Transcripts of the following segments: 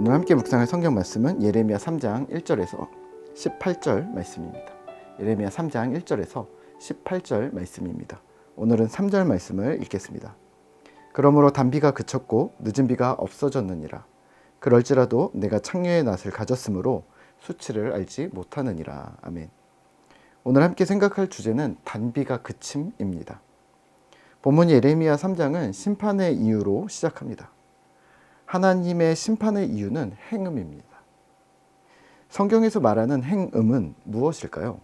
오늘 함께 묵상할 성경 말씀은 예레미야 3장 1절에서 18절 말씀입니다. 예레미야 3장 1절에서 18절 말씀입니다. 오늘은 3절 말씀을 읽겠습니다. 그러므로 단비가 그쳤고 늦은 비가 없어졌느니라. 그럴지라도 내가 창녀의 낯을 가졌으므로 수치를 알지 못하느니라. 아멘. 오늘 함께 생각할 주제는 단비가 그침입니다. 본문 예레미야 3장은 심판의 이유로 시작합니다. 하나님의 심판의 이유는 행음입니다. 성경에서 말하는 행음은 무엇일까요?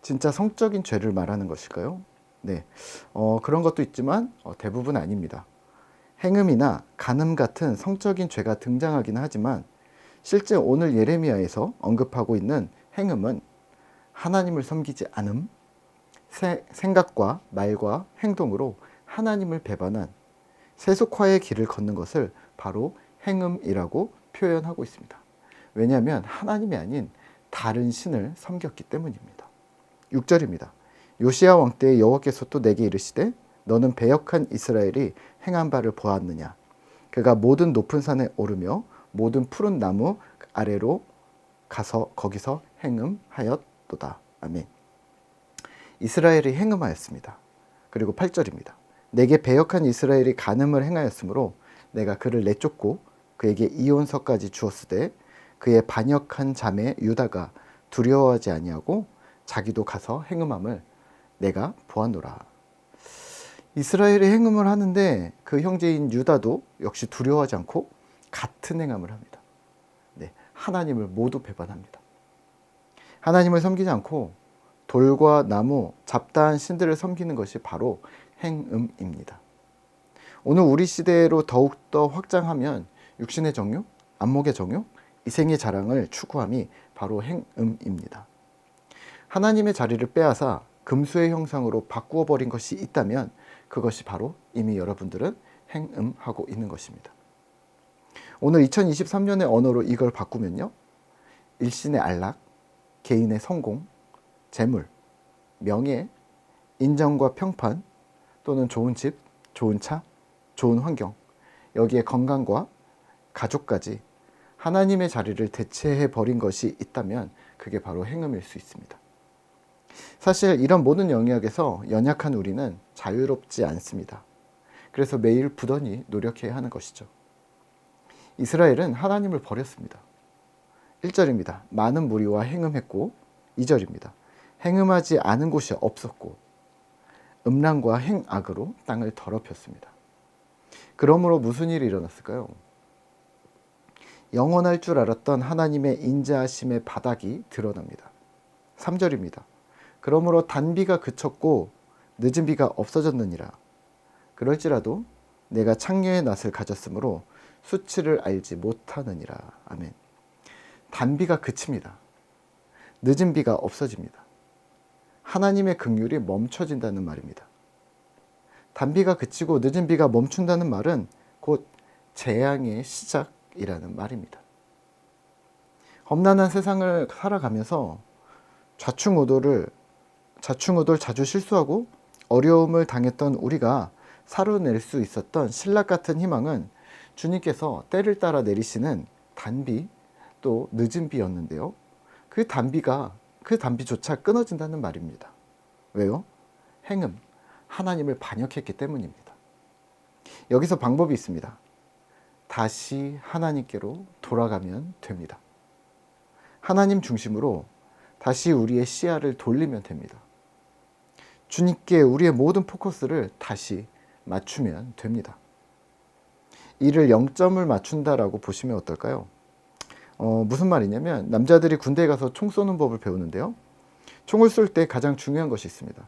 진짜 성적인 죄를 말하는 것일까요? 네, 어, 그런 것도 있지만 어, 대부분 아닙니다. 행음이나 간음 같은 성적인 죄가 등장하긴 하지만 실제 오늘 예레미야에서 언급하고 있는 행음은 하나님을 섬기지 않음, 세, 생각과 말과 행동으로 하나님을 배반한 세속화의 길을 걷는 것을 바로 행음이라고 표현하고 있습니다. 왜냐하면 하나님이 아닌 다른 신을 섬겼기 때문입니다. 6절입니다. 요시야 왕때 여호와께서 또 내게 이르시되 너는 배역한 이스라엘이 행한 바를 보았느냐 그가 모든 높은 산에 오르며 모든 푸른 나무 아래로 가서 거기서 행음하였도다. 아멘. 이스라엘이 행음하였습니다. 그리고 8절입니다. 내게 배역한 이스라엘이 간음을 행하였으므로 내가 그를 내쫓고 그에게 이혼서까지 주었으되 그의 반역한 자매 유다가 두려워하지 아니하고 자기도 가서 행음함을 내가 보았노라. 이스라엘이 행음을 하는데 그 형제인 유다도 역시 두려워하지 않고 같은 행함을 합니다. 네, 하나님을 모두 배반합니다. 하나님을 섬기지 않고 돌과 나무, 잡다한 신들을 섬기는 것이 바로 행음입니다. 오늘 우리 시대로 더욱더 확장하면 육신의 정욕, 안목의 정욕, 이생의 자랑을 추구함이 바로 행음입니다. 하나님의 자리를 빼앗아 금수의 형상으로 바꾸어 버린 것이 있다면 그것이 바로 이미 여러분들은 행음하고 있는 것입니다. 오늘 2023년의 언어로 이걸 바꾸면요. 일신의 안락, 개인의 성공, 재물, 명예, 인정과 평판 또는 좋은 집, 좋은 차, 좋은 환경, 여기에 건강과 가족까지 하나님의 자리를 대체해 버린 것이 있다면 그게 바로 행음일 수 있습니다. 사실 이런 모든 영역에서 연약한 우리는 자유롭지 않습니다. 그래서 매일 부단히 노력해야 하는 것이죠. 이스라엘은 하나님을 버렸습니다. 1절입니다. 많은 무리와 행음했고 2절입니다. 행음하지 않은 곳이 없었고 음란과 행악으로 땅을 더럽혔습니다. 그러므로 무슨 일이 일어났을까요? 영원할 줄 알았던 하나님의 인자하심의 바닥이 드러납니다. 3절입니다. 그러므로 단비가 그쳤고 늦은 비가 없어졌느니라. 그럴지라도 내가 창녀의 낯을 가졌으므로 수치를 알지 못하느니라. 아멘. 단비가 그칩니다. 늦은 비가 없어집니다. 하나님의 긍휼이 멈춰진다는 말입니다. 단비가 그치고 늦은 비가 멈춘다는 말은 곧 재앙의 시작이라는 말입니다. 험난한 세상을 살아가면서 좌충우돌을 좌충우돌 자주 실수하고 어려움을 당했던 우리가 살아낼 수 있었던 신락 같은 희망은 주님께서 때를 따라 내리시는 단비 또 늦은 비였는데요. 그 단비가 그 단비조차 끊어진다는 말입니다. 왜요? 행음, 하나님을 반역했기 때문입니다. 여기서 방법이 있습니다. 다시 하나님께로 돌아가면 됩니다. 하나님 중심으로 다시 우리의 시야를 돌리면 됩니다. 주님께 우리의 모든 포커스를 다시 맞추면 됩니다. 이를 0점을 맞춘다라고 보시면 어떨까요? 어, 무슨 말이냐면 남자들이 군대에 가서 총 쏘는 법을 배우는데요. 총을 쏠 때 가장 중요한 것이 있습니다.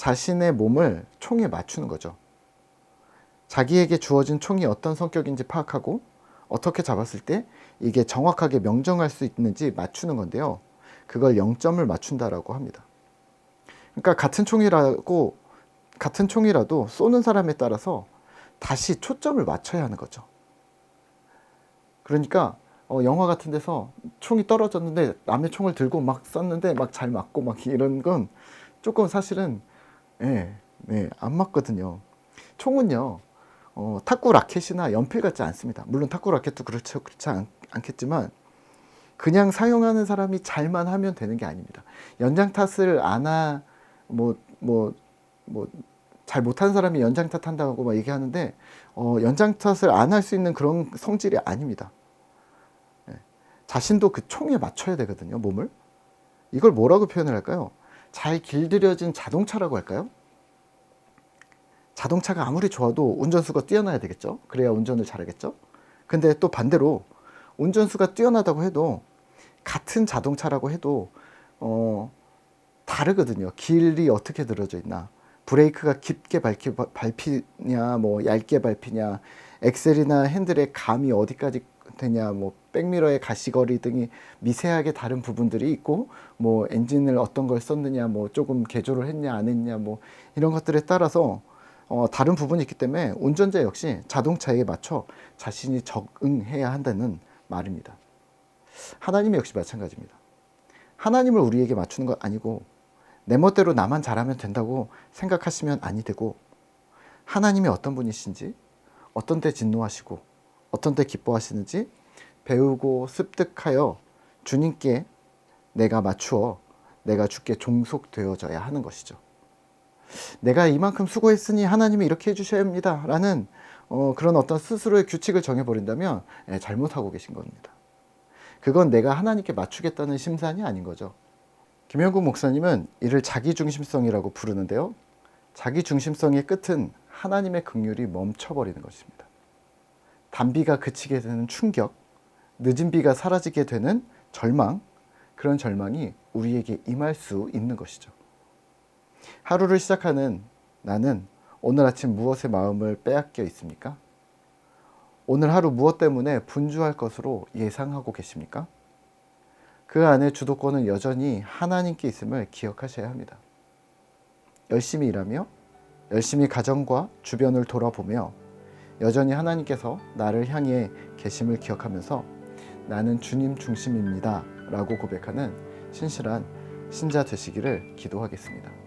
자신의 몸을 총에 맞추는 거죠. 자기에게 주어진 총이 어떤 성격인지 파악하고 어떻게 잡았을 때 이게 정확하게 명정할 수 있는지 맞추는 건데요. 그걸 0점을 맞춘다라고 합니다. 그러니까 같은 총이라고 같은 총이라도 쏘는 사람에 따라서 다시 초점을 맞춰야 하는 거죠. 그러니까 어, 영화 같은 데서 총이 떨어졌는데 남의 총을 들고 막 쐈는데 막 잘 맞고 막 이런 건 조금 사실은 예, 네, 안 맞거든요. 총은요 어, 탁구 라켓이나 연필 같지 않습니다. 물론 탁구 라켓도 그렇죠, 그렇지 않, 않겠지만 그냥 사용하는 사람이 잘만 하면 되는 게 아닙니다. 연장 탓을 안 하 뭐 뭐 뭐 잘 못한 사람이 연장 탓한다고 막 얘기하는데 어, 연장 탓을 안 할 수 있는 그런 성질이 아닙니다. 예. 자신도 그 총에 맞춰야 되거든요, 몸을. 이걸 뭐라고 표현을 할까요? 잘 길들여진 자동차라고 할까요? 자동차가 아무리 좋아도 운전수가 뛰어나야 되겠죠. 그래야 운전을 잘하겠죠. 근데 또 반대로 운전수가 뛰어나다고 해도 같은 자동차라고 해도 어 다르거든요. 길이 어떻게 들어져 있나. 브레이크가 깊게 밟히, 밟히냐, 뭐 얇게 밟히냐, 엑셀이나 핸들의 감이 어디까지 되냐, 뭐 백미러의 가시거리 등이 미세하게 다른 부분들이 있고, 뭐 엔진을 어떤 걸 썼느냐, 뭐 조금 개조를 했냐, 안 했냐, 뭐 이런 것들에 따라서 어, 다른 부분이 있기 때문에 운전자 역시 자동차에 맞춰 자신이 적응해야 한다는 말입니다. 하나님 역시 마찬가지입니다. 하나님을 우리에게 맞추는 것 아니고 내 멋대로 나만 잘하면 된다고 생각하시면 아니 되고 하나님이 어떤 분이신지 어떤 때 진노하시고 어떤 때 기뻐하시는지 배우고 습득하여 주님께 내가 맞추어 내가 주께 종속되어져야 하는 것이죠. 내가 이만큼 수고했으니 하나님이 이렇게 해주셔야 합니다. 라는 어, 그런 어떤 스스로의 규칙을 정해버린다면 예, 잘못하고 계신 겁니다. 그건 내가 하나님께 맞추겠다는 심산이 아닌 거죠. 김영국 목사님은 이를 자기중심성이라고 부르는데요. 자기중심성의 끝은 하나님의 긍휼이 멈춰버리는 것입니다. 단비가 그치게 되는 충격, 늦은 비가 사라지게 되는 절망, 그런 절망이 우리에게 임할 수 있는 것이죠. 하루를 시작하는 나는 오늘 아침 무엇에 마음을 빼앗겨 있습니까? 오늘 하루 무엇 때문에 분주할 것으로 예상하고 계십니까? 그 안에 주도권은 여전히 하나님께 있음을 기억하셔야 합니다. 열심히 일하며 열심히 가정과 주변을 돌아보며 여전히 하나님께서 나를 향해 계심을 기억하면서 나는 주님 중심입니다. 라고 고백하는 신실한 신자 되시기를 기도하겠습니다.